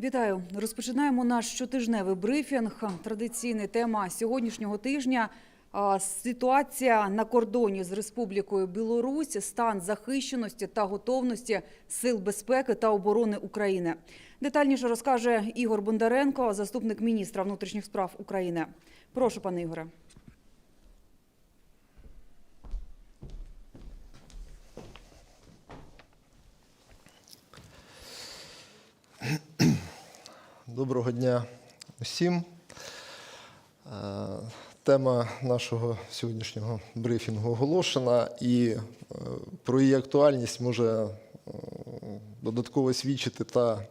Вітаю. Розпочинаємо наш щотижневий брифінг. Традиційна тема сьогоднішнього тижня ситуація на кордоні з Республікою Білорусь, стан захищеності та готовності сил безпеки та оборони України. Детальніше розкаже Ігор Бондаренко, заступник міністра внутрішніх справ України. Прошу, пане Ігоре. Доброго дня усім. Е, Тема нашого сьогоднішнього брифінгу оголошена, і е, про її актуальність може е, додатково свідчити та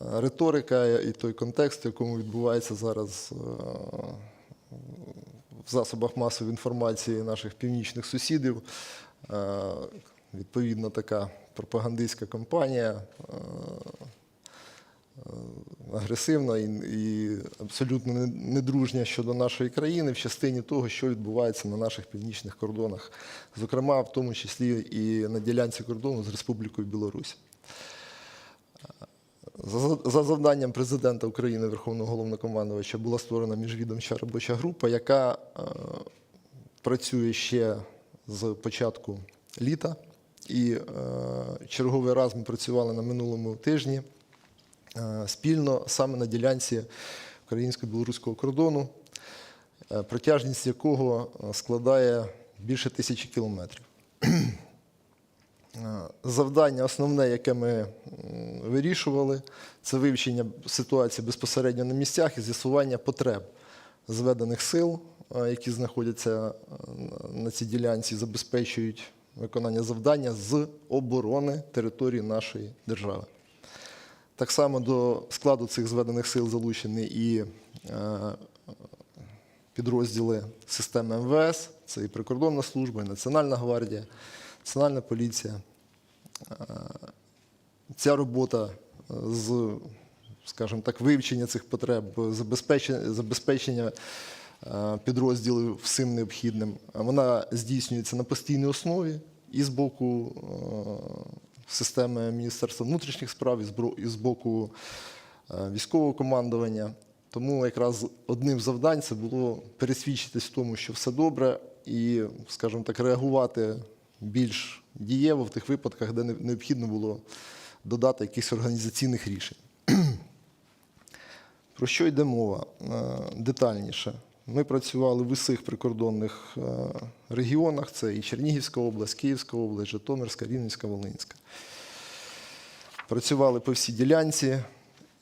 риторика і той контекст, в якому відбувається зараз в засобах масової інформації наших північних сусідів. Відповідно, така пропагандистська кампанія. Е, агресивна і, і абсолютно не- недружня щодо нашої країни в частині того, що відбувається на наших північних кордонах, зокрема, в тому числі і на ділянці кордону з Республікою Білорусь. За, за завданням президента України, Верховного головнокомандувача, була створена міжвідомча робоча група, яка е, працює ще з початку літа. І е, черговий раз ми працювали на минулому тижні е, спільно саме на ділянці українсько-білоруського кордону, е, протяжність якого е, складає більше тисячі кілометрів. Е, Завдання основне, яке ми вирішували, це вивчення ситуації безпосередньо на місцях і з'ясування потреб зведених сил, е, які знаходяться е, на цій ділянці, забезпечують виконання завдання з оборони території нашої держави. Так само до складу цих зведених сил залучені і е, підрозділи системи МВС, це і прикордонна служба, і Національна гвардія, Національна поліція. Е, Ця робота е, з, скажімо так, вивчення цих потреб, забезпечення, підрозділів всім необхідним, вона здійснюється на постійній основі і з боку системи Міністерства внутрішніх справ, і з боку е, військового командування. Тому якраз одним з завдань це було пересвідчитись в тому, що все добре, і, скажімо так, реагувати більш дієво в тих випадках, де необхідно було додати якихось організаційних рішень. Про що йде мова Е, детальніше? Ми працювали в усіх прикордонних е, регіонах: це і Чернігівська область, Київська область, Житомирська, Рівненська, Волинська. Працювали по всій ділянці,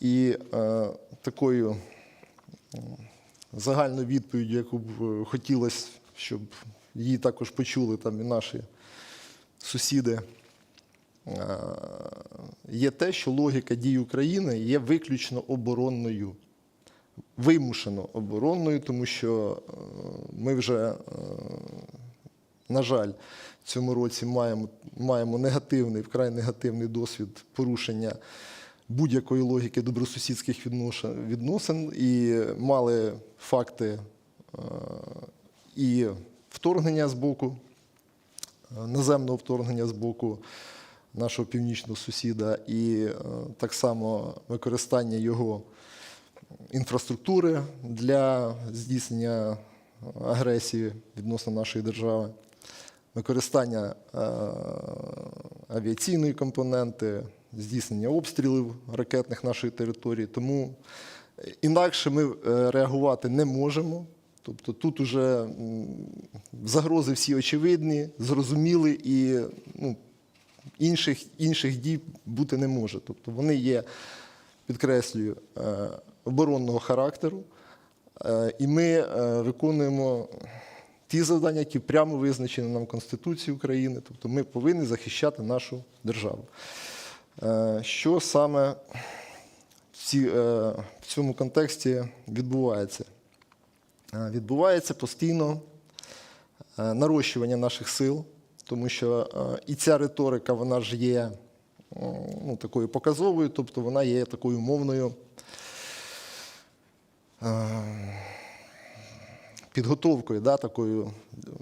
і е, такою загальною відповіддю, яку б е, хотілося, щоб її також почули там і наші сусіди, е, є те, що логіка дій України є виключно оборонною вимушено оборонною, тому що е, ми вже, е, на жаль, в цьому році маємо, маємо негативний, вкрай негативний досвід порушення будь-якої логіки добросусідських відносин. І мали факти е, і вторгнення з боку, наземного вторгнення з боку нашого північного сусіда, і так само використання його інфраструктури для здійснення агресії відносно нашої держави, використання е, авіаційної компоненти, здійснення обстрілів ракетних нашої території. Тому інакше ми е, реагувати не можемо. Тобто тут уже загрози всі очевидні, зрозуміли і ну, інших, інших дій бути не може. Тобто вони є, підкреслюю, е, оборонного характеру, е, і ми е, виконуємо ті завдання, які прямо визначені нам Конституцією України. Тобто ми повинні захищати нашу державу. Е, Що саме в цьому контексті відбувається? Відбувається постійно нарощування наших сил, тому що і ця риторика вона ж є ну, такою показовою, тобто вона є такою мовною підготовкою, да, такою,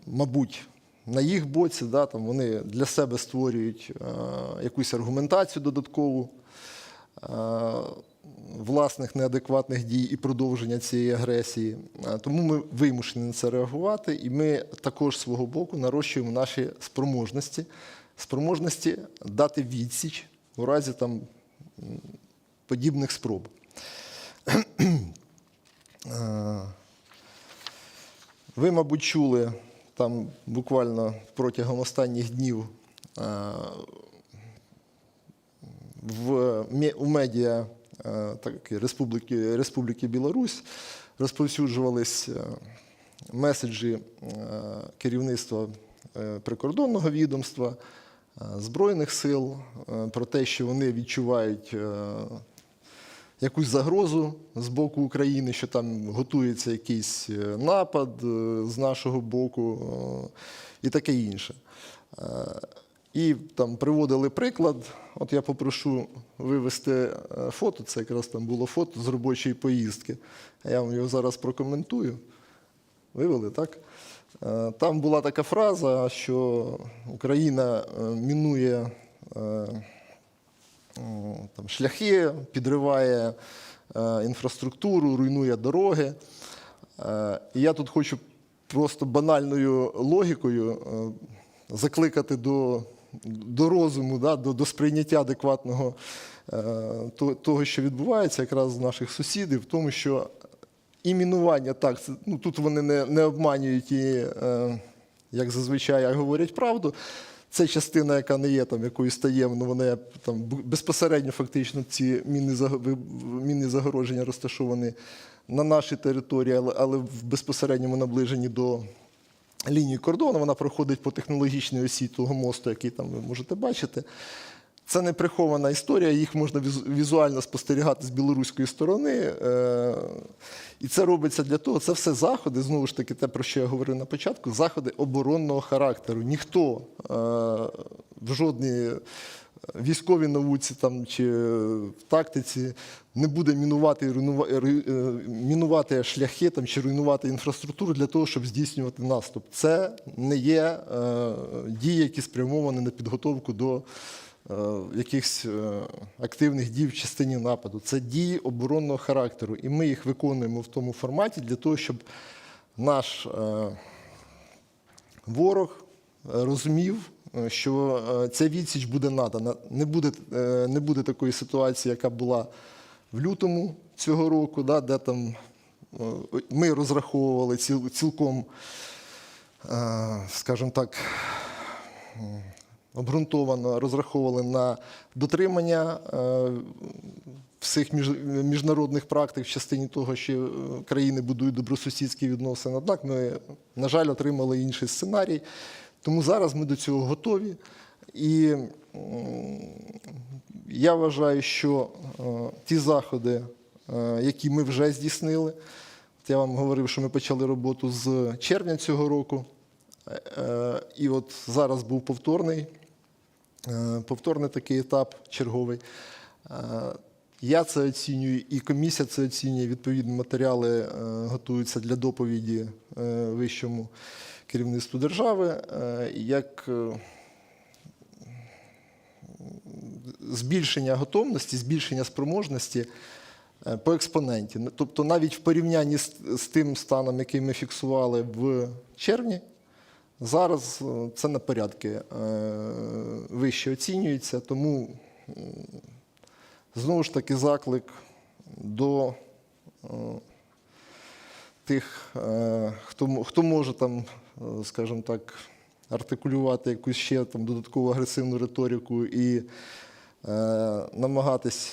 мабуть, на їх боці, да, там вони для себе створюють е, якусь аргументацію додаткову. Е, власних неадекватних дій і продовження цієї агресії. Е, Тому ми вимушені на це реагувати, і ми також свого боку нарощуємо наші спроможності, спроможності дати відсіч у разі там подібних спроб. Е, Ви, мабуть, чули там буквально протягом останніх днів е, в, у медіа е, так, Республіки, Республіки Білорусь розповсюджувались меседжі керівництва прикордонного відомства, Збройних сил про те, що вони відчувають якусь загрозу з боку України, що там готується якийсь е, напад е, з нашого боку е, і таке інше. І там приводили приклад. От я попрошу вивести фото. Це якраз там було фото з робочої поїздки. Я вам його зараз прокоментую. Вивели, так? Там була така фраза, що Україна мінує там, шляхи, підриває е, інфраструктуру, руйнує дороги. Е, і я тут хочу просто банальною логікою е, закликати до, до розуму, да, до, до сприйняття адекватного то- того, що відбувається якраз з наших сусідів, в тому, що і мінування, так, ну, тут вони не, не обманюють і, е, як зазвичай говорять правду. Це частина, яка не є там якоюсь таємною, вона там безпосередньо фактично ці мінні, загородження розташовані на нашій території, але, але в безпосередньому наближенні до лінії кордону. Вона проходить по технологічній осі того мосту, який там ви можете бачити. Це не прихована історія, їх можна візуально спостерігати з білоруської сторони. Е, І це робиться для того, це все заходи, знову ж таки, те, про що я говорив на початку, заходи оборонного характеру. Ніхто е, в жодній військовій науці там, чи в тактиці не буде мінувати, е, мінувати шляхи там, чи руйнувати інфраструктуру для того, щоб здійснювати наступ. Це не є е, дії, які спрямовані на підготовку до е, якихось е, активних дій в частині нападу. Це дії оборонного характеру. І ми їх виконуємо в тому форматі для того, щоб наш е, ворог е, розумів, е, що е, ця відсіч буде надана. Не буде, е, не буде такої ситуації, яка була в лютому цього року, да, де там е, ми розраховували ціл, цілком, е, скажімо так, обґрунтовано розраховували на дотримання е, всіх міжнародних практик в частині того, що е, країни будують добросусідські відносини. Однак ми, на жаль, отримали інший сценарій. Тому зараз ми до цього готові. І я вважаю, що е, ті заходи, які ми вже здійснили, от я вам говорив, що ми почали роботу з червня цього року. І от зараз був повторний, повторний такий етап черговий. Е, Я це оцінюю, і комісія це оцінює. Відповідні матеріали е, готуються для доповіді е, вищому керівництву держави. е, Як е, збільшення готовності, збільшення спроможності е, по експоненті. Тобто навіть в порівнянні з тим станом, який ми фіксували в червні, зараз е, це на порядки е, вище оцінюється. Тому знову ж таки заклик до е, тих, хто, хто може там, скажімо так, артикулювати якусь ще там додаткову агресивну риторику і намагатись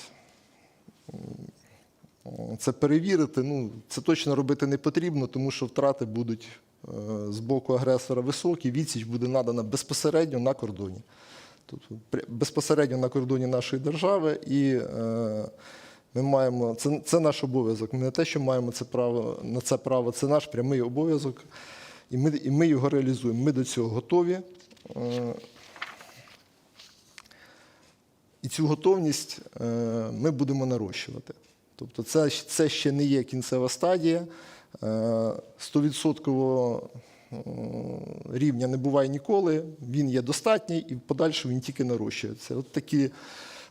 це перевірити. Ну, це точно робити не потрібно, тому що втрати будуть з боку агресора високі, відсіч буде надана безпосередньо на кордоні. Тобто безпосередньо на кордоні нашої держави, і е, ми маємо це, це наш обов'язок. Ми не те, що маємо це право на це право, це наш прямий обов'язок, і ми, і ми його реалізуємо. Ми до цього готові. Е, і цю готовність е, ми будемо нарощувати. Тобто це, це ще не є кінцева стадія. Е, Стовідсоткового е, рівня не буває ніколи, він є достатній і в подальшому він тільки нарощується. От такі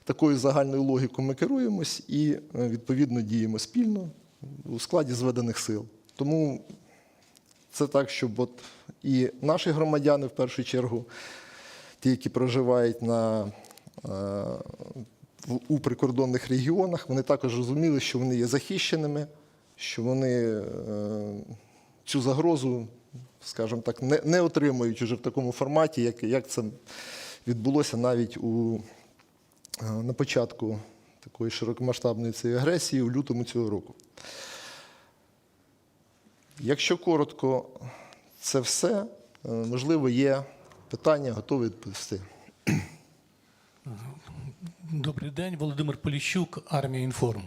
такою загальною логікою ми керуємось і е, відповідно діємо спільно у складі зведених сил. Тому це так, щоб от і наші громадяни в першу чергу, ті, які проживають на, е, у прикордонних регіонах, вони також розуміли, що вони є захищеними, що вони е, цю загрозу, скажімо так, не, не отримують уже в такому форматі, як, як це відбулося навіть у, е, на початку такої широкомасштабної цієї агресії у лютому цього року. Якщо коротко, це все. Е, Можливо, є питання, готовий відповісти. Добрий день, Володимир Поліщук, армія інформ.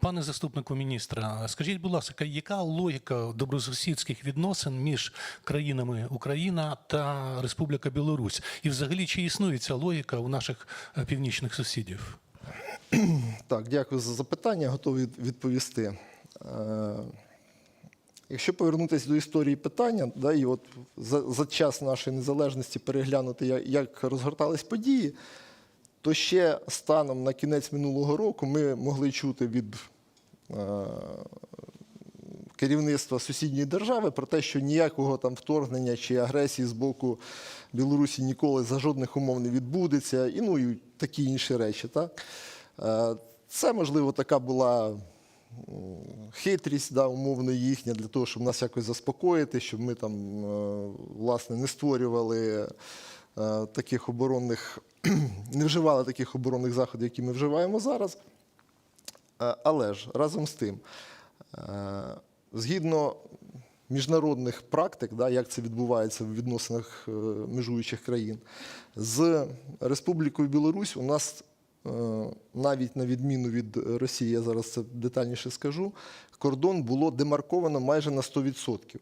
Пане заступнику міністра, скажіть, будь ласка, яка логіка добросусідських відносин між країнами Україна та Республіка Білорусь? І взагалі чи існує ця логіка у наших е, північних сусідів? Так, дякую за запитання, готовий відповісти. Е, Якщо повернутися до історії питання, да, і от за, за час нашої незалежності переглянути, як, як розгортались події, то ще станом на кінець минулого року ми могли чути від е, керівництва сусідньої держави про те, що ніякого там вторгнення чи агресії з боку Білорусі ніколи за жодних умов не відбудеться, і ну і такі інші речі. Так? Е, Це, можливо, така була хитрість, да, умовно їхня, для того, щоб нас якось заспокоїти, щоб ми там е, власне не створювали таких оборонних, не вживали таких оборонних заходів, які ми вживаємо зараз. Е, Але ж разом з тим, е, згідно міжнародних практик, як це відбувається в відносинах е, межуючих країн, з Республікою Білорусь у нас навіть на відміну від Росії, я зараз це детальніше скажу, кордон було демарковано майже на 100%.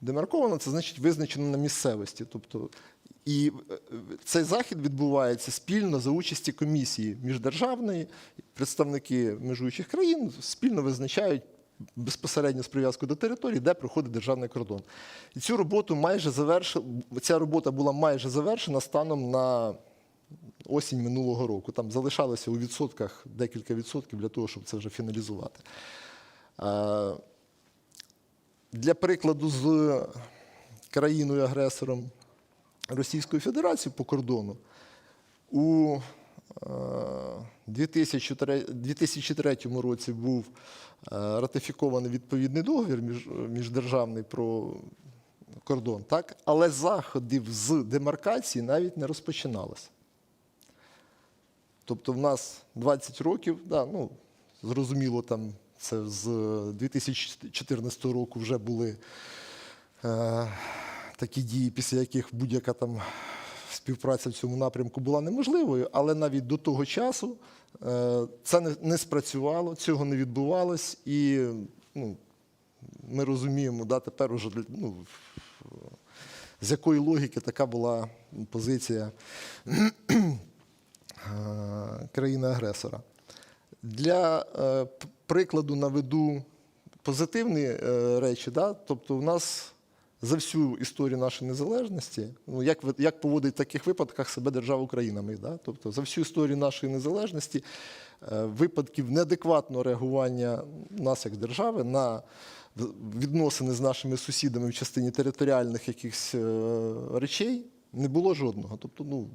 Демарковано це значить визначено на місцевості. Тобто, і е, цей захід відбувається спільно за участі комісії міждержавної, представники межуючих країн спільно визначають безпосередньо з прив'язкою до території, де проходить державний кордон. І цю роботу майже завершила, ця робота була майже завершена станом на осінь минулого року. Там залишалося у відсотках декілька відсотків для того, щоб це вже фіналізувати. Е, Для прикладу, з країною-агресором Російською Федерацією по кордону у е, 2003, 2003 році був е, ратифікований відповідний договір між, міждержавний про кордон, так? але заходів з демаркації навіть не розпочиналося. Тобто в нас 20 років, да, ну, зрозуміло, там це з 2014 року вже були е, такі дії, після яких будь-яка там співпраця в цьому напрямку була неможливою, але навіть до того часу е, це не, не спрацювало, цього не відбувалось, і ну, ми розуміємо, да, тепер уже ну, з якої логіки така була позиція е, країни-агресора. Для е, прикладу наведу позитивні е, речі. Да? Тобто, у нас за всю історію нашої незалежності, ну, як, як поводить в таких випадках себе держава Україна, ми, да? тобто, за всю історію нашої незалежності е, випадків неадекватного реагування нас як держави на відносини з нашими сусідами в частині територіальних якихось речей не було жодного. Тобто, ну,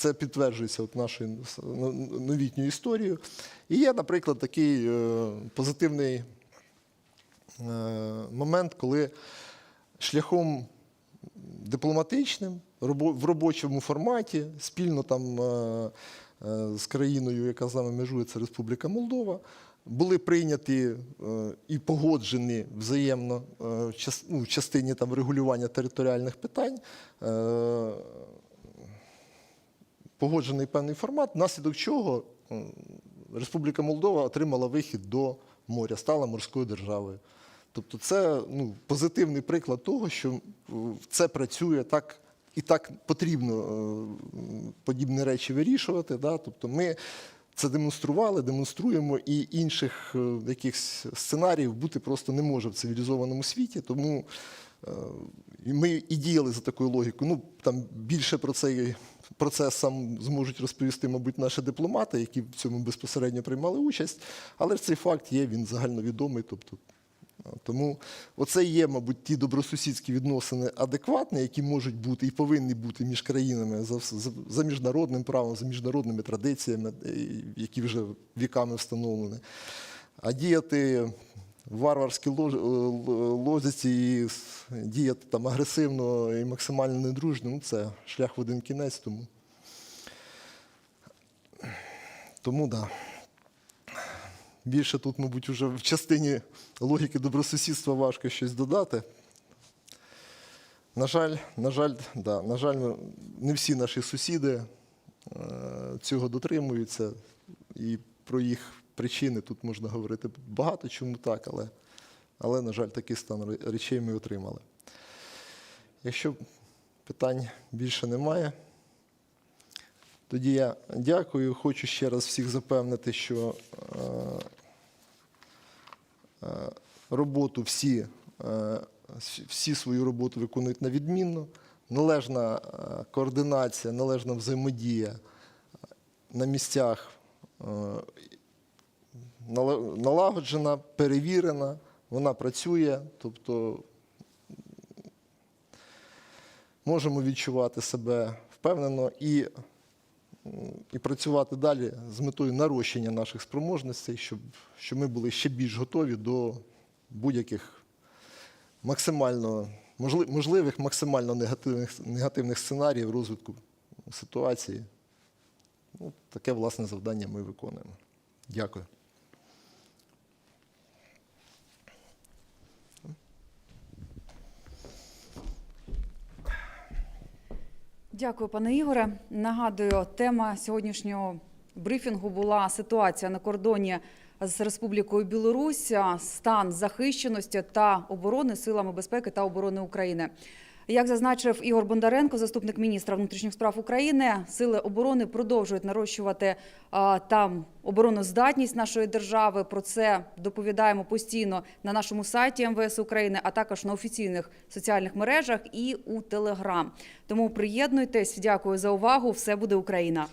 це підтверджується от нашою новітньою історією. І є, наприклад, такий е, позитивний е, момент, коли шляхом дипломатичним, в робочому форматі, спільно там е, з країною, яка з нами межує, це Республіка Молдова, були прийняті і погоджені взаємно ну, в частині там, регулювання територіальних питань. Погоджений певний формат, внаслідок чого Республіка Молдова отримала вихід до моря, стала морською державою. Тобто це ну, позитивний приклад того, що це працює так і так потрібно е, подібні речі вирішувати. Да? Тобто ми це демонстрували, демонструємо, і інших е, якихось сценаріїв бути просто не може в цивілізованому світі. Тому ми і діяли за такою логікою. Ну, там більше про цей процес сам зможуть розповісти, мабуть, наші дипломати, які в цьому безпосередньо приймали участь. Але цей факт є, він загальновідомий. Тобто, тому оце є, мабуть, ті добросусідські відносини адекватні, які можуть бути і повинні бути між країнами за, за, за міжнародним правом, за міжнародними традиціями, е, які вже віками встановлені. А діяти в варварській е, логіці і діяти там агресивно і максимально недружньо, ну це шлях в один кінець. Тому, тому да. Більше тут, мабуть, вже в частині логіки добросусідства важко щось додати. На жаль, на жаль, да, на жаль, не всі наші сусіди е, цього дотримуються, і про їх причини тут можна говорити багато чому так, але, але на жаль, такий стан речей ми отримали. Якщо питань більше немає, тоді я дякую. Хочу ще раз всіх запевнити, що е, е, роботу всі, е, всі свою роботу виконують на відмінно. Належна координація, належна взаємодія на місцях налагоджена, перевірена, вона працює, тобто можемо відчувати себе впевнено і, і працювати далі з метою нарощення наших спроможностей, щоб, щоб ми були ще більш готові до будь-яких максимально можливих максимально негативних, негативних сценаріїв розвитку ситуації. Ну, таке власне завдання ми виконуємо. Дякую. Дякую, пане Ігоре. Нагадую, тема сьогоднішнього брифінгу була ситуація на кордоні з Республікою Білорусь, стан захищеності та оборони силами безпеки та оборони України. Як зазначив Ігор Бондаренко, заступник міністра внутрішніх справ України, сили оборони продовжують нарощувати а, там обороноздатність нашої держави. Про це доповідаємо постійно на нашому сайті МВС України, а також на офіційних соціальних мережах і у Телеграм. Тому приєднуйтесь. Дякую за увагу. Все буде Україна.